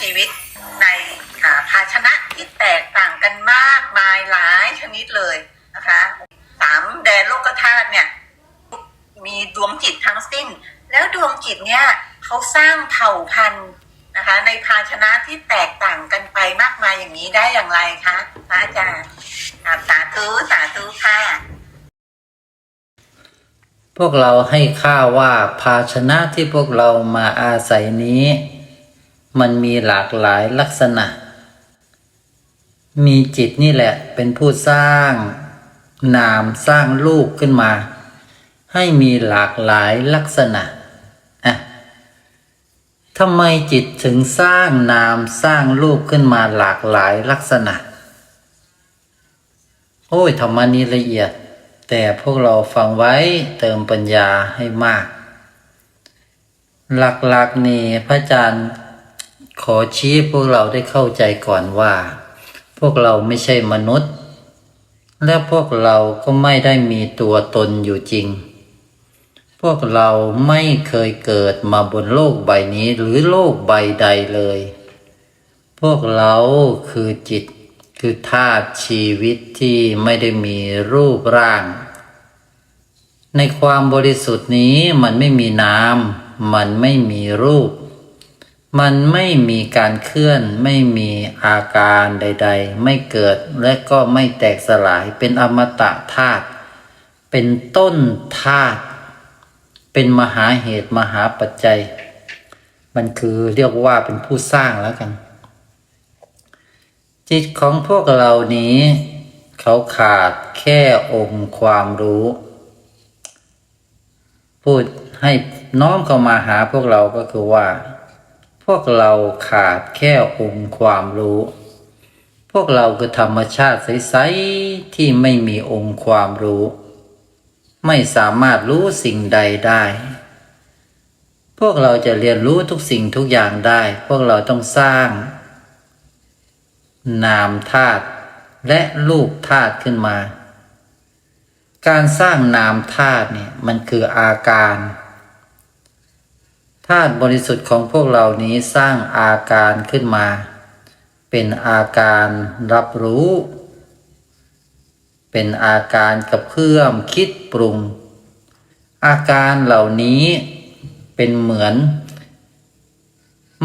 ชีวิตในภาชนะที่แตกต่างกันมากมายหลายชนิดเลยนะคะสามแดนโลกธาตุเนี่ยมีดวงจิตทั้งสิ้น แล้วดวงจิตเนี่ยเขาสร้างเผ่าพันธุ์นะคะ ในภาชนะที่แตกต่างกันไปมากมายอย่างนี้ได้อย่างไรคะพระอาจารย์สาธุสาธุค่ะพวกเราให้ค่าว่าภาชนะที่พวกเรามาอาศัยนี้ มันมีหลากหลายลักษณะ มีจิตนี่แหละเป็นผู้สร้าง นามสร้างรูปขึ้นมา ให้มีหลากหลายลักษณะอะทำไมจิตถึงสร้างนามสร้างรูปขึ้นมาหลากหลายลักษณะ โอ้ยธรรมนี้ละเอียด แต่พวกเราฟังไว้เติมปัญญาให้มาก หลักๆนี่พระอาจารย์ ขอชี้พวกเราได้เข้าใจก่อนว่า พวกเราไม่ใช่มนุษย์ และพวกเราก็ไม่ได้มีตัวตนอยู่จริง พวกเราไม่เคยเกิดมาบนโลกใบนี้หรือโลกใบใดเลย พวกเราคือจิตคือธาตุชีวิตที่ไม่ได้มีรูปร่าง ในความบริสุทธิ์นี้มันไม่มีนามมันไม่มีรูป มันไม่มีการเคลื่อน ไม่มีอาการใด ๆ ไม่เกิดและก็ไม่แตกสลายเป็นอมตะธาตุเป็นต้นธาตุเป็นมหาเหตุมหาปัจจัย มันคือเรียกว่าเป็นผู้สร้างแล้วกัน จิตของพวกเรานี้ เขาขาดแค่องค์ความรู้ พูดให้น้อมเข้ามาหาพวกเราก็คือว่า พวกเราขาดแค่องค์ความรู้ พวกเราคือธรรมชาติใสๆที่ไม่มีองค์ความรู้ ไม่สามารถรู้สิ่งใดได้ พวกเราจะเรียนรู้ทุกสิ่งทุกอย่างได้ พวกเราต้องสร้าง นามธาตุและรูปธาตุขึ้นมา การสร้างนามธาตุเนี่ยมันคืออาการ ธาตุบริสุทธิ์ของพวกเรานี้สร้างอาการขึ้นมา เป็นอาการรับรู้ เป็นอาการกระเพื่อมคิดปรุง อาการเหล่านี้เป็นเหมือน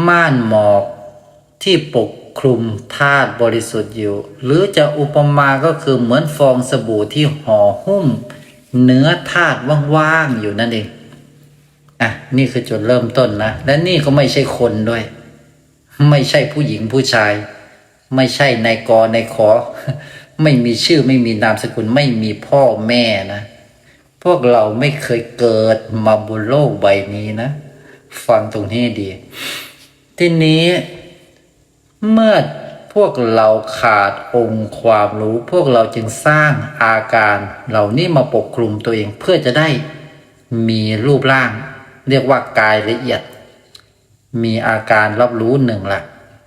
ม่านหมอกที่ปกคลุมธาตุบริสุทธิ์อยู่ หรือจะอุปมาก็คือเหมือนฟองสบู่ที่ห่อหุ้ม เนื้อธาตุว่างๆอยู่นั่นเอง อะนี่คือจุดเริ่มต้นนะ และนี่ก็ไม่ใช่คนด้วย ไม่ใช่ผู้หญิงผู้ชาย ไม่ใช่นายกนายขอ ไม่มีชื่อไม่มีนามสกุล ไม่มีพ่อแม่นะ พวกเราไม่เคยเกิดมาบนโลกใบนี้นะ ฟังตรงนี้ดี ทีนี้เมื่อพวกเราขาดองค์ความรู้ พวกเราจึงสร้างอาการเหล่านี้มาปกคลุมตัวเองเพื่อจะได้มีรูปร่าง เรียกว่ากายละเอียด มีอาการรับรู้หนึ่งละ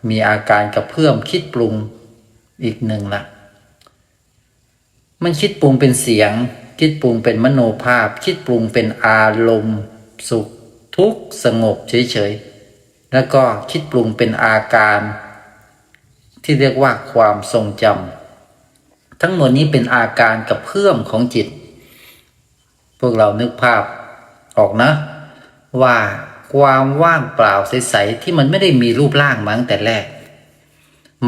มีอาการกระเพื่อมคิดปรุงอีกหนึ่งละมันคิดปรุงเป็นเสียง คิดปรุงเป็นมโนภาพ คิดปรุงเป็นอารมณ์ สุข ทุกข์สงบเฉยๆ แล้วก็คิดปรุงเป็นอาการ ที่เรียกว่าความทรงจำทั้งหมดนี้เป็นอาการกับเพื่อมของจิต พวกเรานึกภาพออกนะ ว่าความว่างเปล่าใสๆที่มันไม่ได้มีรูปร่างมาตั้งแต่แรก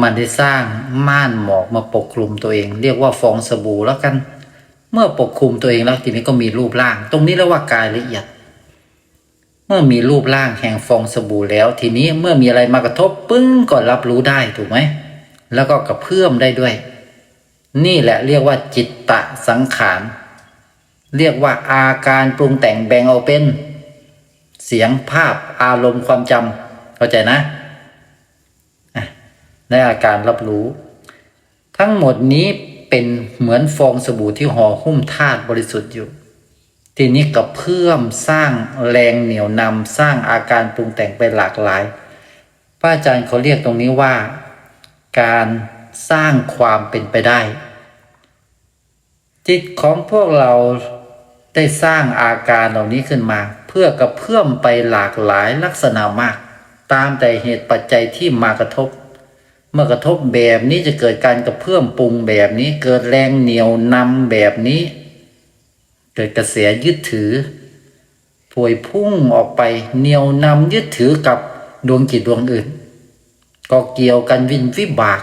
มันได้สร้างม่านหมอกมาปกคลุมตัวเอง เรียกว่าฟองสบู่แล้วกัน เมื่อปกคลุมตัวเองแล้วทีนี้ก็มีรูปร่าง ตรงนี้เรียกว่ากายละเอียด เมื่อมีรูปร่างแห่งฟองสบู่แล้ว ทีนี้เมื่อมีอะไรมากระทบปึ้งก็รับรู้ได้ถูกไหมแล้วก็กระเพื่อมได้ด้วย นี่แหละเรียกว่าจิตตะสังขารเรียกว่าอาการปรุงแต่งแบ่งออกเป็น เสียงภาพอารมณ์ความจำเข้าใจนะในอาการรับรู้ ทั้งหมดนี้เป็นเหมือนฟองสบู่ที่ห่อหุ้มธาตุบริสุทธิ์อยู่ ทีนี้กับเพื่อมสร้างแรงเหนียวนำสร้างอาการปรุงแต่งไปหลากหลาย พระอาจารย์เขาเรียกตรงนี้ว่า การสร้างความเป็นไปได้ จิตของพวกเราได้สร้างอาการเหล่านี้ขึ้นมา เพื่อกระเพื่อมไปหลากหลายลักษณะมาก ตามแต่เหตุปัจจัยที่มากระทบ เมื่อกระทบแบบนี้จะเกิดการกระเพื่อมปรุงแบบนี้เกิดแรงเหนียวนำแบบนี้ เกิดกระแสยึดถือพวยพุ่งออกไปเหนียวนำยึดถือกับดวงจิตดวงอื่น ก็เกี่ยวกันวินวิบาก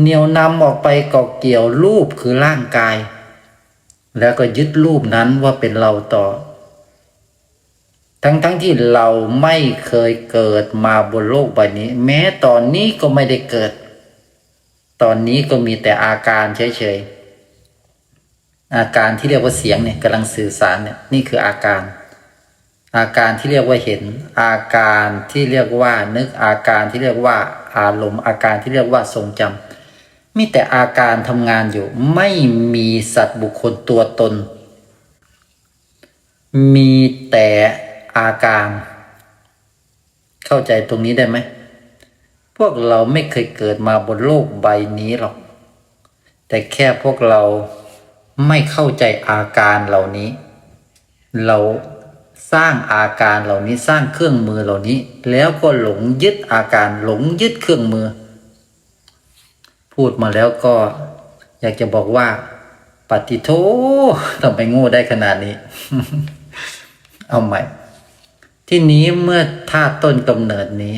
เหนียวนำออกไปก็เกี่ยวรูปคือร่างกาย แล้วก็ยึดรูปนั้นว่าเป็นเราต่อ ทั้งๆทที่เราไม่เคยเกิดมาบนโลกใบนี้ แม้ตอนนี้ก็ไม่ได้เกิด ตอนนี้ก็มีแต่อาการเฉยๆ อาการที่เรียกว่าเสียงเนี่ยกำลังสื่อสารเนี่ยนี่คืออาการ อาการที่เรียกว่าเห็น อาการที่เรียกว่านึกอาการที่เรียกว่าอารมณ์อาการที่เรียกว่าทรงจำ มีแต่อาการทำงานอยู่ ไม่มีสัตว์บุคคลตัวตน มีแต่อาการ เข้าใจตรงนี้ได้ไหม พวกเราไม่เคยเกิดมาบนโลกใบนี้หรอก แต่แค่พวกเราไม่เข้าใจอาการเหล่านี้ เราสร้างอาการเหล่านี้สร้างเครื่องมือเหล่านี้ แล้วก็หลงยึดอาการหลงยึดเครื่องมือ พูดมาแล้วก็อยากจะบอกว่า ปฏิโททำไมโง่ได้ขนาดนี้ เอาใหม่ ที่นี้เมื่อธาตุต้นกำเนิดนี้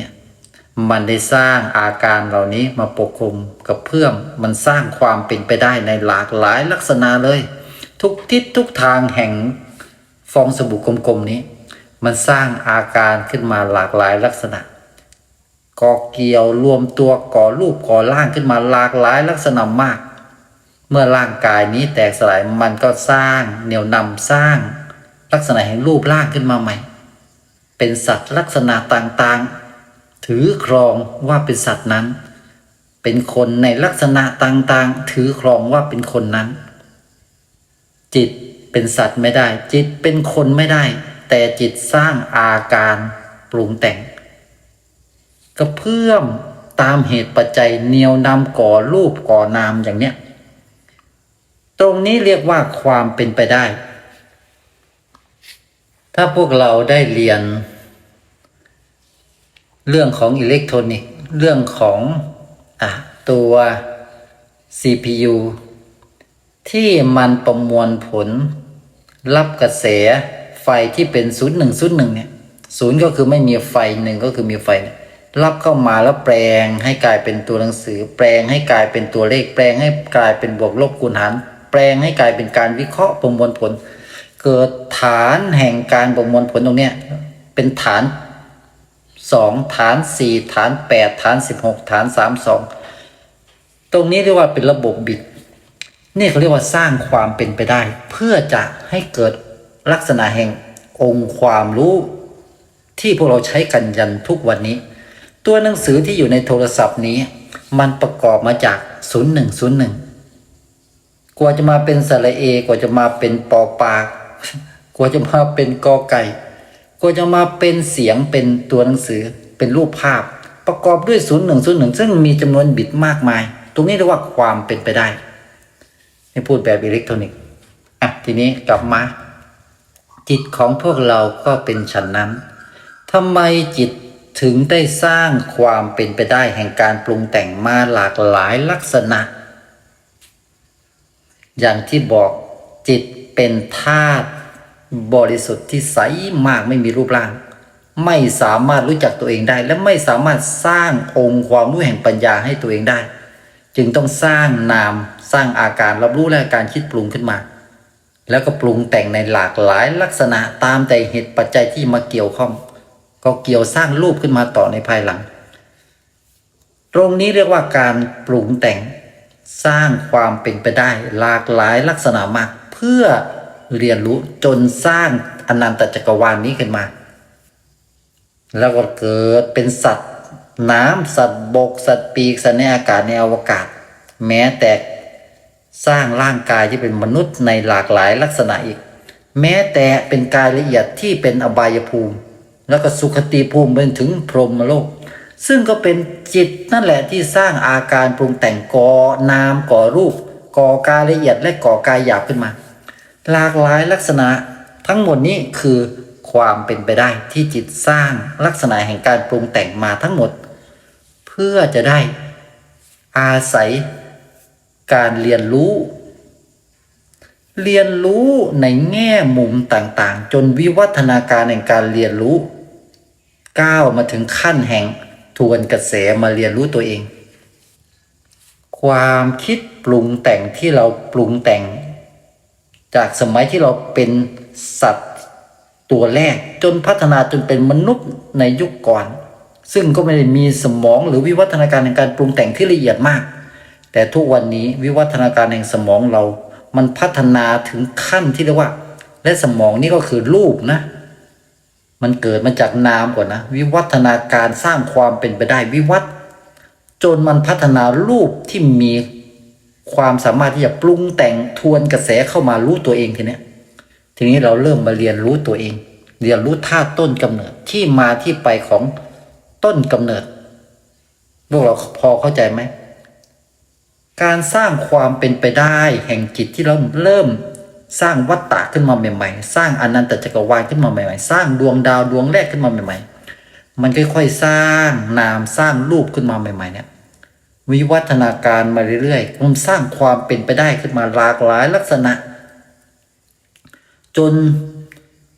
มันได้สร้างอาการเหล่านี้มาปกคลุมกับเพื่อมมันสร้างความเป็นไปได้ในหลากหลายลักษณะเลย ทุกทิศทุกทางแห่งฟองสบู่กลมๆนี้ มันสร้างอาการขึ้นมาหลากหลายลักษณะ ก่อเกี่ยวรวมตัวก่อรูปก่อร่างขึ้นมาหลากหลายลักษณะมาก เมื่อร่างกายนี้แตกสลายมันก็สร้างเหนี่ยวนำสร้าง ลักษณะแห่งรูปร่างขึ้นมาใหม่ เป็นสัตว์ลักษณะต่างๆ ถือครองว่าเป็นสัตว์นั้น เป็นคนในลักษณะต่างๆ ถือครองว่าเป็นคนนั้น จิตเป็นสัตว์ไม่ได้ จิตเป็นคนไม่ได้ แต่จิตสร้างอาการปรุงแต่ง กระเพื่อมตามเหตุปัจจัยเนียวนำก่อรูปก่อนามอย่างเนี้ยตรงนี้เรียกว่าความเป็นไปได้ ถ้าพวกเราได้เรียน เรื่องของอิเล็กทรอนิกส์เรื่องของอตัว CPU ที่มันประมวลผล รับกระแสไฟที่เป็นศูนย์หนึ่งศูนย์หนึ่งเนี่ยศูนย์ก็คือไม่มีไฟหนึ่งก็คือมีไฟเนี่ย รับเข้ามาแล้วแปลงให้กลายเป็นตัวหนังสือ แปลงให้กลายเป็นตัวเลข แปลงให้กลายเป็นบวกลบคูณหารแปลงให้กลายเป็นการวิเคราะห์ประมวลผล เกิดฐานแห่งการประมวลผลตรงเนี้ยเป็นฐานสองฐานสี่ฐานแปดฐานสิบหกฐานสามสองตรงนี้เรียกว่าเป็นระบบบิดนี่เขาเรียกว่าสร้างความเป็นไปได้ เพื่อจะให้เกิดลักษณะแห่งองค์ความรู้ที่พวกเราใช้กันยันทุกวันนี้ ตัวหนังสือที่อยู่ในโทรศัพท์นี้ มันประกอบมาจาก 0101 กว่าจะมาเป็นสระเอกว่าจะมาเป็นปอปากกว่าจะมาเป็นกอไก่กว่าจะมาเป็นเสียงเป็นตัวหนังสือเป็นรูปภาพ ประกอบด้วย 0101 ซึ่งมีจำนวนบิตมากมาย ตรงนี้เรียกว่าความเป็นไปได้ให้พูดแบบอิเล็กทรอนิกส์อะทีนี้กลับมา จิตของพวกเราก็เป็นฉันนั้นทำไมจิต ถึงได้สร้างความเป็นไปได้แห่งการปรุงแต่งมาหลากหลายลักษณะ อย่างที่บอกจิตเป็นธาตุบริสุทธิ์ที่ใสมากไม่มีรูปร่าง ไม่สามารถรู้จักตัวเองได้ และไม่สามารถสร้างองค์ความรู้แห่งปัญญาให้ตัวเองได้ จึงต้องสร้างนามสร้างอาการรับรู้และการคิดปรุงขึ้นมา แล้วก็ปรุงแต่งในหลากหลายลักษณะตามแต่เหตุปัจจัยที่มาเกี่ยวข้อง ก็เกี่ยวสร้างรูปขึ้นมาต่อในภายหลัง ตรงนี้เรียกว่าการปรุงแต่งสร้างความเป็นไปได้ หลากหลายลักษณะมาก เพื่อเรียนรู้จนสร้างอนันตจักรวาลนนี้ขึ้นมา แล้วก็เกิดเป็นสัตว์ น้ำสัตว์บก สัตว์ปีกสัตว์ในอากาศในอวกาศ แม้แต่สร้างร่างกายที่เป็นมนุษย์ในหลากหลายลักษณะอีก แม้แต่เป็นกายละเอียดที่เป็นอบายภูมิ แล้วก็สุขติภูมิเป็นถึงพรหมโลก ซึ่งก็เป็นจิตนั่นแหละที่สร้างอาการปรุงแต่งก่อนามก่อรูป ก่อกายละเอียดและก่อกายหยาบขึ้นมา หลากหลายลักษณะทั้งหมดนี้คือความเป็นไปได้ที่จิตสร้างลักษณะแห่งการปรุงแต่งมาทั้งหมด เพื่อจะได้อาศัยการเรียนรู้ เรียนรู้ในแง่มุมต่างๆ จนวิวัฒนาการแห่งการเรียนรู้ ก้าวมาถึงขั้นแห่งทวนกระแสมาเรียนรู้ตัวเอง ความคิดปรุงแต่งที่เราปรุงแต่ง จากสมัยที่เราเป็นสัตว์ตัวแรกจนพัฒนาจนเป็นมนุษย์ในยุคก่อน ซึ่งก็ไม่ได้มีสมองหรือวิวัฒนาการในการปรุงแต่งที่ละเอียดมาก แต่ทุกวันนี้วิวัฒนาการแห่งสมองเรา มันพัฒนาถึงขั้นที่เรียกว่า และสมองนี่ก็คือรูปนะ มันเกิดมาจากนามก่อนนะ วิวัฒนาการสร้างความเป็นไปได้วิวัฒน์จนมันพัฒนารูปที่มีความสามารถที่จะปรุงแต่งทวนกระแสเข้ามารู้ตัวเองทีเนี้ยทีนี้เราเริ่มมาเรียนรู้ตัวเอง เรียนรู้ธาตุต้นกำเนิดที่มาที่ไปของต้นกำเนิด พวกเราพอเข้าใจไหมการสร้างความเป็นไปได้แห่งจิตที่เราเริ่ม สร้างวัตตะขึ้นมาใหม่ๆ สร้างอนันตจักรวาลขึ้นมาใหม่ๆ สร้างดวงดาวดวงแรกขึ้นมาใหม่ ๆ มันค่อยๆสร้างนามสร้างรูปขึ้นมาใหม่ ๆ เนี่ย วิวัฒนาการมาเรื่อยๆมันสร้างความเป็นไปได้ขึ้นมาหลากหลายลักษณะ จน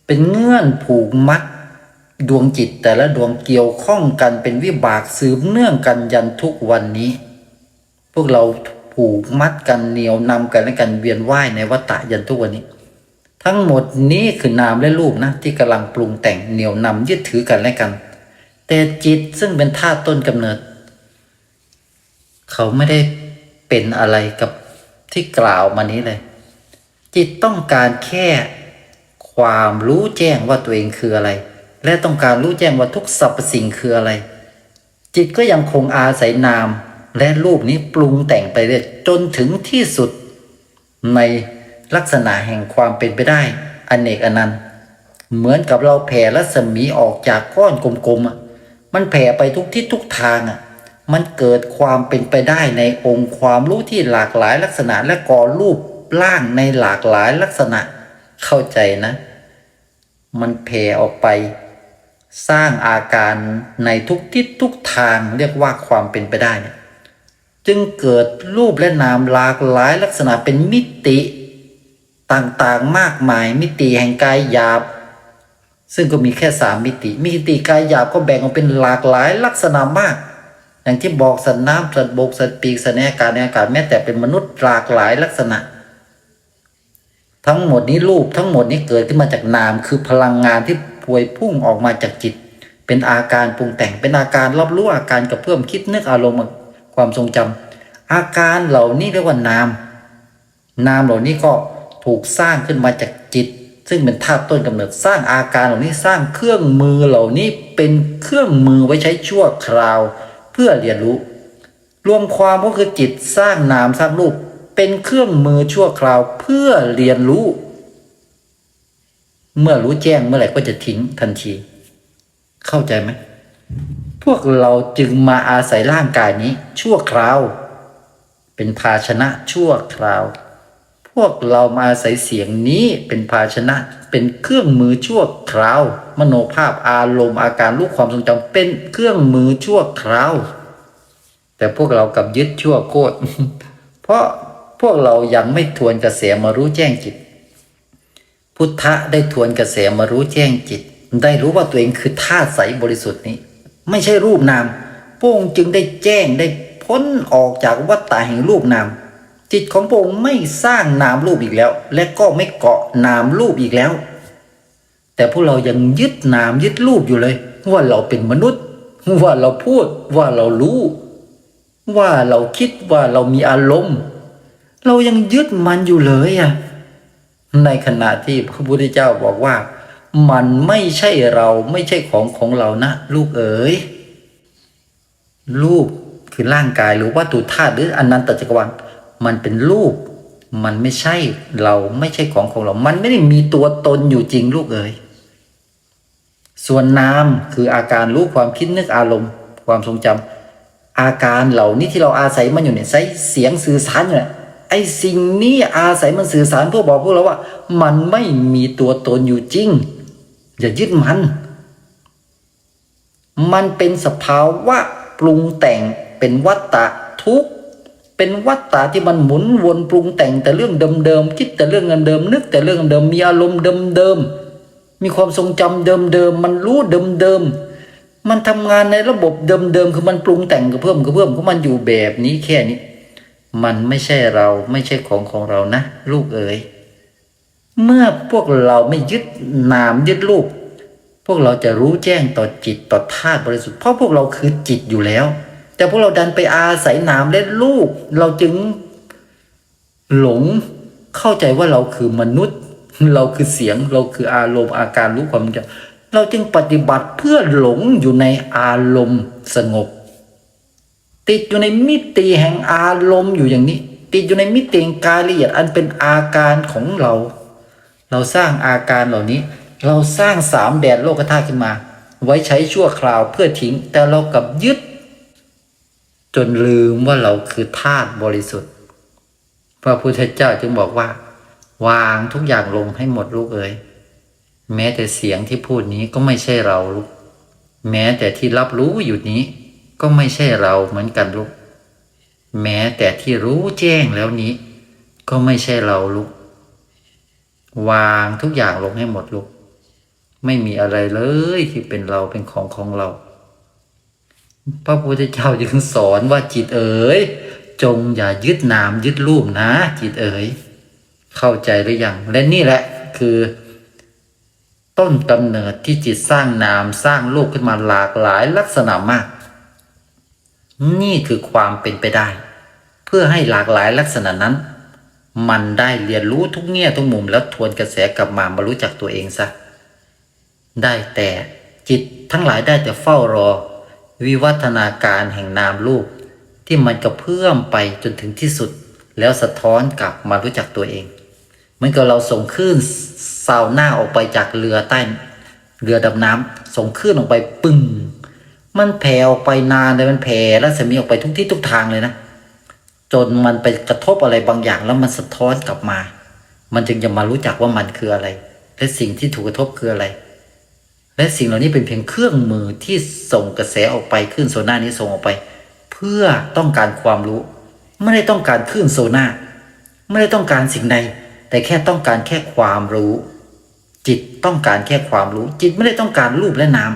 เป็นเงื่อนผูกมัดดวงจิตแต่ละดวงเกี่ยวข้องกันเป็นวิบากสืบเนื่องกันยันทุกวันนี้ พวกเรา ผูกมัดกันเหนียวนำกันและกันเวียนว่ายในวัฏฏะยันทุกวันนี้ ทั้งหมดนี้คือนามและรูปนะ ที่กำลังปรุงแต่งเหนียวนำยึดถือกันและกัน แต่จิตซึ่งเป็นธาตุต้นกำเนิด เขาไม่ได้เป็นอะไรกับที่กล่าวมานี้เลย จิตต้องการแค่ความรู้แจ้งว่าตัวเองคืออะไร และต้องการรู้แจ้งว่าทุกสรรพสิ่งคืออะไร จิตก็ยังคงอาศัยนาม และรูปนี้ปรุงแต่งไปเรื่อยจนถึงที่สุด ในลักษณะแห่งความเป็นไปได้อเนกอนันต์ เหมือนกับเราแผ่รัศมีออกจากก้อนกลมๆอะมันแผ่ไปทุกทิศทุกทางอะมันเกิดความเป็นไปได้ในองค์ความรู้ที่หลากหลายลักษณะและก่อรูปร่างในหลากหลายลักษณะเข้าใจนะ มันแผ่ออกไป สร้างอาการในทุกทิศทุกทางเรียกว่าความเป็นไปได้เนี่ย จึงเกิดรูปและนามหลากหลายลักษณะเป็นมิติต่างๆมากมายมิติแห่งกายหยาบ ซึ่งก็มีแค่สามมิติ มิติกายหยาบก็แบ่งออกเป็นหลากหลายลักษณะมาก อย่างที่บอกสัตว์น้ำสัตว์บกสัตว์ปีกสัตว์ในอากาศในอากาศแม้แต่เป็นมนุษย์หลากหลายลักษณะ ทั้งหมดนี้รูปทั้งหมดนี้เกิดขึ้นมาจากนามคือพลังงานที่พวยพุ่งออกมาจากจิต เป็นอาการปรุงแต่งเป็นอาการรับรู้อาการกับเพื่อมคิดนึกอารมณ์ ความทรงจำอาการเหล่านี้เรียกว่านาม นามเหล่านี้ก็ถูกสร้างขึ้นมาจากจิต ซึ่งเป็นธาตุต้นกำเนิดสร้างอาการเหล่านี้สร้างเครื่องมือเหล่านี้เป็นเครื่องมือไว้ใช้ชั่วคราว เพื่อเรียนรู้ รวมความก็คือจิตสร้างนามสร้างรูปเป็นเครื่องมือชั่วคราวเพื่อเรียนรู้ เมื่อรู้แจ้งเมื่อไหร่ก็จะทิ้งทันที เข้าใจไหม พวกเราจึงมาอาศัยร่างกายนี้ ชั่วคราว เป็นภาชนะชั่วคราว พวกเรามาอาศัยเสียงนี้เป็นภาชนะ เป็นเครื่องมือชั่วคราว มโนภาพอารมณ์อาการรู้ความทรงจำเป็นเครื่องมือชั่วคราว แต่พวกเรากับยึดชั่วโคตรเพราะพวกเรายังไม่ทวนกระแสมารู้แจ้งจิต พุทธะได้ทวนกระแสมารู้แจ้งจิต ได้รู้ว่าตัวเองคือธาตุใสบริสุทธิ์นี้ ไม่ใช่รูปนามพระองค์จึงได้แจ้งได้พ้นออกจากวัฏฏะแห่งรูปนาม จิตของพระองค์ไม่สร้างนามรูปอีกแล้ว และก็ไม่เกาะนามรูปอีกแล้ว แต่พวกเรายังยึดนามยึดรูปอยู่เลย ว่าเราเป็นมนุษย์ ว่าเราพูดว่าเรารู้ ว่าเราคิดว่าเรามีอารมณ์ เรายังยึดมันอยู่เลยอะในขณะที่พระพุทธเจ้าบอกว่า มันไม่ใช่เราไม่ใช่ของของเรานะลูกเอ๋ยรูปคือร่างกายหรือวัตถุธาตุหรืออนันตจักรวาลมันเป็นรูป มันไม่ใช่เราไม่ใช่ของของเรา มันไม่ได้มีตัวตนอยู่จริงลูกเอ๋ยส่วนนามคืออาการรู้ความคิดนึกอารมณ์ ความทรงจำอาการเหล่านี้ที่เราอาศัยมันอยู่เนี่ยใช้เสียงสื่อสารอยู่เนี่ยไอ้สิ่งนี้อาศัยมันสื่อสารเพื่อบอกพวกเราว่า มันไม่มีตัวตนอยู่จริง อย่ายึดมัน มันเป็นสภาวะปรุงแต่งเป็นวัตตะทุกเป็นวัตตะที่มันหมุนวนปรุงแต่งแต่เรื่องเดิมๆคิดแต่เรื่องเดิมๆนึกแต่เรื่องเดิมมีอารมณ์เดิมๆมีความทรงจำเดิมๆมันรู้เดิมๆมันทำงานในระบบเดิมๆคือมันปรุงแต่งกระเพื่มกระเพื่มของมันอยู่แบบนี้แค่นี้ มันไม่ใช่เราไม่ใช่ของของเรานะ ลูกเอ๋ย เมื่อพวกเราไม่ยึดนามยึดรูป พวกเราจะรู้แจ้งต่อจิตต่อธาตุบริสุทธิ์เพราะพวกเราคือจิตอยู่แล้ว แต่พวกเราดันไปอาศัยนามและรูป เราจึงหลงเข้าใจว่าเราคือมนุษย์ เราคือเสียงเราคืออารมณ์อาการรู้ความจำเราจึงปฏิบัติเพื่อหลงอยู่ในอารมณ์สงบ ติดอยู่ในมิติแห่งอารมณ์อยู่อย่างนี้ ติดอยู่ในมิติแห่งกายละเอียดอันเป็นอาการของเรา เราสร้างอาการเหล่านี้ เราสร้างสามแดนโลกธาตุขึ้นมา ไว้ใช้ชั่วคราวเพื่อทิ้ง แต่เรากับยึด จนลืมว่าเราคือธาตุบริสุทธิ์ พระพุทธเจ้าจึงบอกว่า วางทุกอย่างลงให้หมดลูกเอ๋ยแม้แต่เสียงที่พูดนี้ก็ไม่ใช่เราลูกแม้แต่ที่รับรู้อยู่นี้ก็ไม่ใช่เราเหมือนกันลูก แม้แต่ที่รู้แจ้งแล้วนี้ ก็ไม่ใช่เราลูก วางทุกอย่างลงให้หมดลูก ไม่มีอะไรเลยที่เป็นเราเป็นของของเรา พระพุทธเจ้าจึงสอนว่าจิตเอ๋ยจงอย่ายึดนามยึดรูปนะ จิตเอ๋ยเข้าใจหรือยังและนี่แหละคือ ต้นกำเนิดที่จิตสร้างนามสร้างรูปขึ้นมาหลากหลายลักษณะมาก นี่คือความเป็นไปได้ เพื่อให้หลากหลายลักษณะนั้น มันได้เรียนรู้ทุกแง่ทุกมุมแล้วทวนกระแสกลับมามารู้จักตัวเองซะ ได้แต่จิตทั้งหลายได้แต่เฝ้ารอ วิวัฒนาการแห่งนามรูป ที่มันกระเพื่อมไปจนถึงที่สุด แล้วสะท้อนกลับมารู้จักตัวเองเหมือนกับเราส่งคลื่นซาวหน้าออกไปจากเรือใต้ เรือดำน้ำส่งคลื่นออกไปปึ้งมันแผ่ออกไปนานเลยมันแผ่แล้วสมีออกไปทุกที่ทุกทางเลยนะ จนมันไปกระทบอะไรบางอย่างแล้วมันสะท้อนกลับมา มันจึงจะมารู้จักว่ามันคืออะไร และสิ่งที่ถูกกระทบคืออะไร และสิ่งเหล่านี้เป็นเพียงเครื่องมือที่ส่งกระแสออกไปคลื่นโซน่านี้ส่งออกไป เพื่อต้องการความรู้ ไม่ได้ต้องการคลื่นโซน่าไม่ได้ต้องการสิ่งใดแต่แค่ต้องการแค่ความรู้ จิตต้องการแค่ความรู้ จิตไม่ได้ต้องการรูปและนาม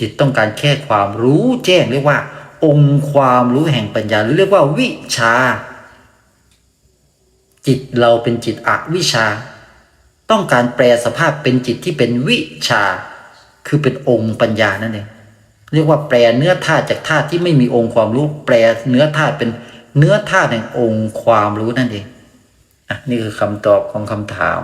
จิตต้องการแค่ความรู้แจ้งเรียกว่า องค์ความรู้แห่งปัญญาหรือเรียกว่าวิชา จิตเราเป็นจิตอวิชา ต้องการแปลสภาพเป็นจิตที่เป็นวิชา คือเป็นองค์ปัญญานั่นเองเรียกว่าแปลเนื้อธาตุจากธาตุที่ไม่มีองค์ความรู้ แปลเนื้อธาตุเป็นเนื้อธาตุแห่งองค์ความรู้นั่นเองอะนี่คือคำตอบของคำถาม